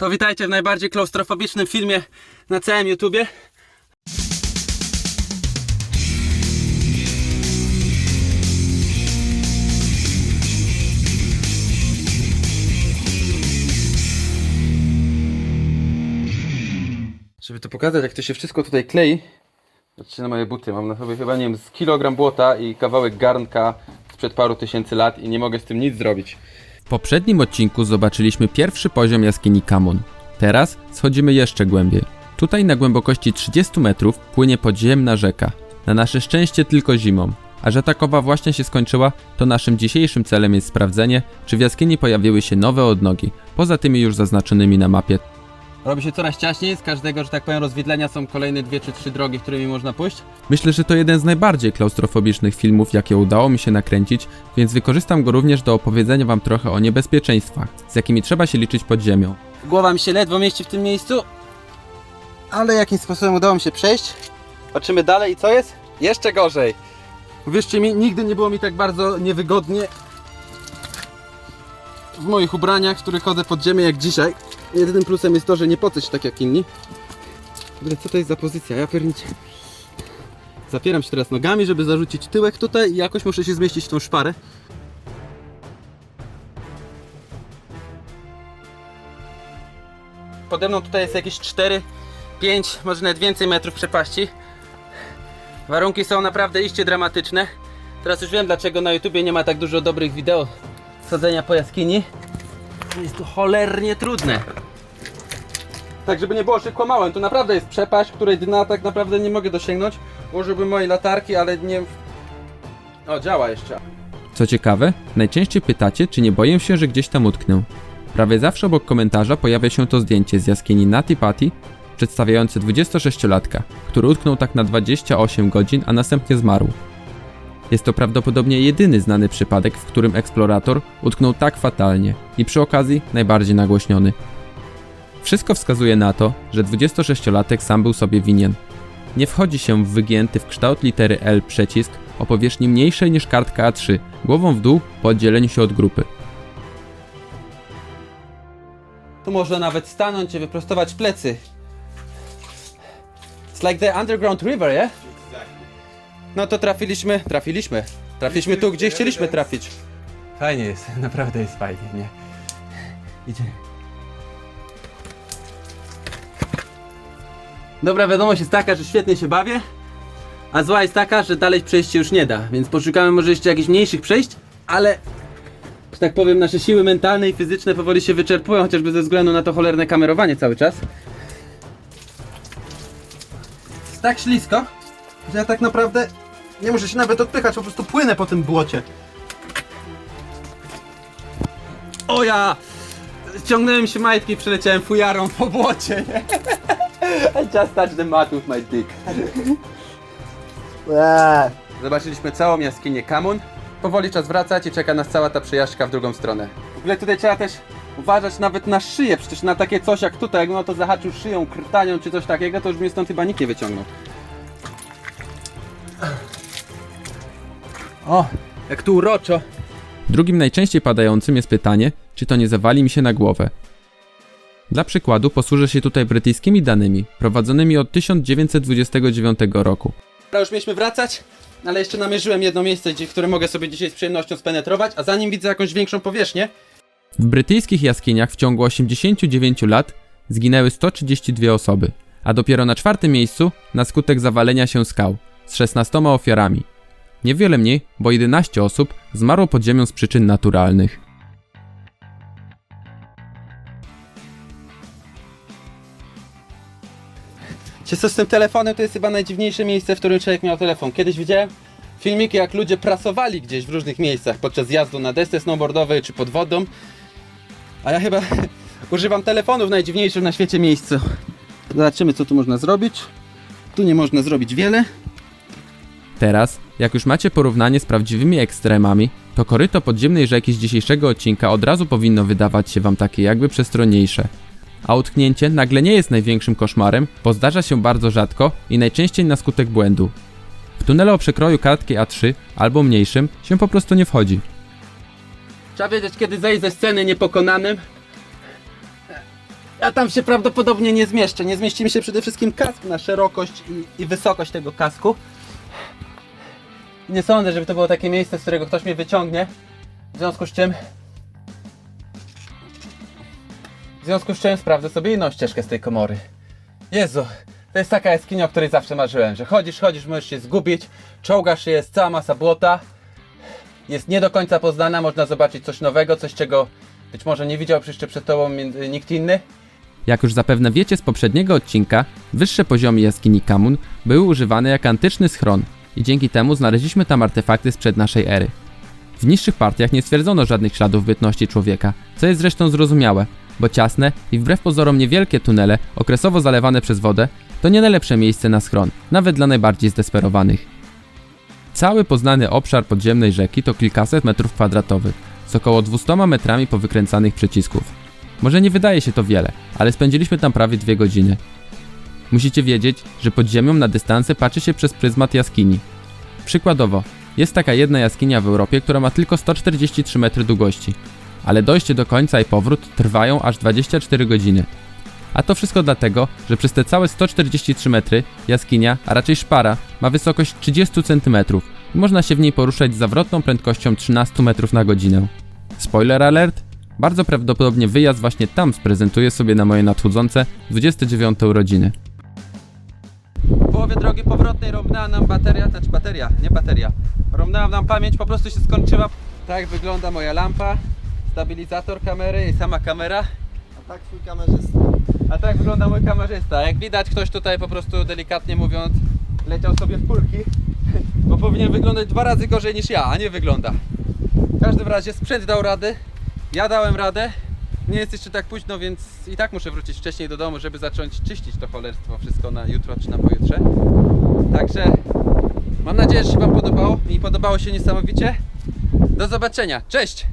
To witajcie w najbardziej klaustrofobicznym filmie na całym YouTubie. Żeby to pokazać, jak to się wszystko tutaj klei, Patrzcie na moje buty. Mam na sobie chyba, nie wiem, z kilogram błota i kawałek garnka sprzed paru tysięcy lat i nie mogę z tym nic zrobić. Poprzednim odcinku zobaczyliśmy pierwszy poziom jaskini Kamun. Teraz schodzimy jeszcze głębiej. Tutaj na głębokości 30 metrów płynie podziemna rzeka. Na nasze szczęście tylko zimą. A że takowa właśnie się skończyła, to naszym dzisiejszym celem jest sprawdzenie, czy w jaskini pojawiły się nowe odnogi, poza tymi już zaznaczonymi na mapie. Robi się coraz ciaśniej, z każdego, że tak powiem, rozwidlenia są kolejne dwie czy trzy drogi, którymi można pójść. Myślę, że to jeden z najbardziej klaustrofobicznych filmów, jakie udało mi się nakręcić, więc wykorzystam go również do opowiedzenia wam trochę o niebezpieczeństwach, z jakimi trzeba się liczyć pod ziemią. Głowa mi się ledwo mieści w tym miejscu, ale jakimś sposobem udało mi się przejść. Patrzymy dalej i co jest? Jeszcze gorzej. Uwierzcie mi, nigdy nie było mi tak bardzo niewygodnie w moich ubraniach, w których chodzę pod ziemię jak dzisiaj. Jedynym plusem jest to, że nie pocę się tak jak inni. Ogóle co to jest za pozycja? Ja pierniczę. Zapieram się teraz nogami, żeby zarzucić tyłek tutaj i jakoś muszę się zmieścić w tą szparę. Pode mną tutaj jest jakieś 4, 5, może nawet więcej metrów przepaści. Warunki są naprawdę iście dramatyczne. Teraz już wiem dlaczego na YouTubie nie ma tak dużo dobrych wideo sadzenia po jaskini. Jest to cholernie trudne. Tak, żeby nie było, że kłamałem, to naprawdę jest przepaść, której dna tak naprawdę nie mogę dosięgnąć. Użyłbym mojej latarki, ale nie... O, działa jeszcze. Co ciekawe, najczęściej pytacie, czy nie boję się, że gdzieś tam utknę. Prawie zawsze obok komentarza pojawia się to zdjęcie z jaskini Nati Pati, przedstawiające 26-latka, który utknął tak na 28 godzin, a następnie zmarł. Jest to prawdopodobnie jedyny znany przypadek, w którym eksplorator utknął tak fatalnie i przy okazji najbardziej nagłośniony. Wszystko wskazuje na to, że 26-latek sam był sobie winien. Nie wchodzi się w wygięty w kształt litery L przycisk o powierzchni mniejszej niż kartka A3, głową w dół po oddzieleniu się od grupy. Tu można nawet stanąć i wyprostować plecy. It's like the underground river, yeah? No to trafiliśmy, trafiliśmy. Trafiliśmy tu, gdzie chcieliśmy trafić. Fajnie jest, naprawdę jest fajnie, nie? Idziemy. Dobra wiadomość jest taka, że świetnie się bawię, a zła jest taka, że dalej przejść się już nie da, więc poszukamy może jeszcze jakichś mniejszych przejść, ale że tak powiem, nasze siły mentalne i fizyczne powoli się wyczerpują, chociażby ze względu na to cholerne kamerowanie cały czas. Jest tak ślisko, że ja tak naprawdę nie muszę się nawet odpychać, po prostu płynę po tym błocie. O ja! Ściągnąłem się majtki i przeleciałem fujarą po błocie. I just touched the mud with my dick. Zobaczyliśmy całą jaskinię Kamun. Powoli czas wracać i czeka nas cała ta przejażdżka w drugą stronę. W ogóle tutaj trzeba też uważać nawet na szyję, przecież na takie coś jak tutaj, jak no to zahaczył szyją, krtanią czy coś takiego, to już mnie stąd chyba nikt nie wyciągnął. O, jak tu uroczo. Drugim najczęściej padającym jest pytanie, czy to nie zawali mi się na głowę. Dla przykładu posłużę się tutaj brytyjskimi danymi, prowadzonymi od 1929 roku. Dobra, już mieliśmy wracać, ale jeszcze namierzyłem jedno miejsce, gdzie, które mogę sobie dzisiaj z przyjemnością spenetrować, a zanim widzę jakąś większą powierzchnię, W brytyjskich jaskiniach w ciągu 89 lat zginęły 132 osoby, a dopiero na czwartym miejscu na skutek zawalenia się skał z 16 ofiarami. Niewiele mniej, bo 11 osób zmarło pod ziemią z przyczyn naturalnych. Czy co z tym telefonem to jest chyba najdziwniejsze miejsce, w którym człowiek miał telefon. Kiedyś widziałem filmiki, jak ludzie prasowali gdzieś w różnych miejscach podczas jazdu na desce snowboardowej czy pod wodą. A ja chyba używam telefonu w najdziwniejszym na świecie miejscu. Zobaczymy, co tu można zrobić. Tu nie można zrobić wiele. Teraz, jak już macie porównanie z prawdziwymi ekstremami, to koryto podziemnej rzeki z dzisiejszego odcinka od razu powinno wydawać się wam takie jakby przestronniejsze. A utknięcie nagle nie jest największym koszmarem, bo zdarza się bardzo rzadko i najczęściej na skutek błędu. W tunele o przekroju kartki A3 albo mniejszym się po prostu nie wchodzi. Trzeba wiedzieć, kiedy zejść ze sceny niepokonanym. Ja tam się prawdopodobnie nie zmieszczę. Nie zmieści mi się przede wszystkim kask na szerokość i, i wysokość tego kasku. Nie sądzę, żeby to było takie miejsce, z którego ktoś mnie wyciągnie. W związku z czym. W związku z czym sprawdzę sobie inną ścieżkę z tej komory. Jezu, to jest taka jaskinia, o której zawsze marzyłem, że chodzisz, chodzisz, możesz się zgubić, czołgasz się, jest cała masa błota, jest nie do końca poznana, można zobaczyć coś nowego, coś czego być może nie widział jeszcze przed tobą nikt inny. Jak już zapewne wiecie z poprzedniego odcinka, wyższe poziomy jaskini Kamun były używane jako antyczny schron i dzięki temu znaleźliśmy tam artefakty sprzed naszej ery. W niższych partiach nie stwierdzono żadnych śladów bytności człowieka, co jest zresztą zrozumiałe, bo ciasne i wbrew pozorom niewielkie tunele, okresowo zalewane przez wodę, to nie najlepsze miejsce na schron, nawet dla najbardziej zdesperowanych. Cały poznany obszar podziemnej rzeki to kilkaset metrów kwadratowych, z około 200 metrami powykręcanych przycisków. Może nie wydaje się to wiele, ale spędziliśmy tam prawie dwie godziny. Musicie wiedzieć, że pod ziemią na dystanse patrzy się przez pryzmat jaskini. Przykładowo, jest taka jedna jaskinia w Europie, która ma tylko 143 metry długości, ale dojście do końca i powrót trwają aż 24 godziny. A to wszystko dlatego, że przez te całe 143 metry jaskinia, a raczej szpara, ma wysokość 30 cm i można się w niej poruszać z zawrotną prędkością 13 metrów na godzinę. Spoiler alert, bardzo prawdopodobnie wyjazd właśnie tam sprezentuję sobie na moje nadchodzące 29 urodziny. Połowie drogi powrotnej rąbnęła nam bateria, znaczy bateria, nie bateria. Rąbnęła nam pamięć, po prostu się skończyła. Tak wygląda moja lampa, stabilizator kamery i sama kamera. A tak twój kamerzysta. A tak wygląda mój kamerzysta. Jak widać, ktoś tutaj po prostu delikatnie mówiąc leciał sobie w kulki, bo powinien wyglądać dwa razy gorzej niż ja, a nie wygląda. W każdym razie sprzęt dał radę, ja dałem radę. Nie jest jeszcze tak późno, więc i tak muszę wrócić wcześniej do domu, żeby zacząć czyścić to cholerstwo wszystko na jutro czy na pojutrze. Także mam nadzieję, że się Wam podobało. Mi podobało się niesamowicie. Do zobaczenia. Cześć!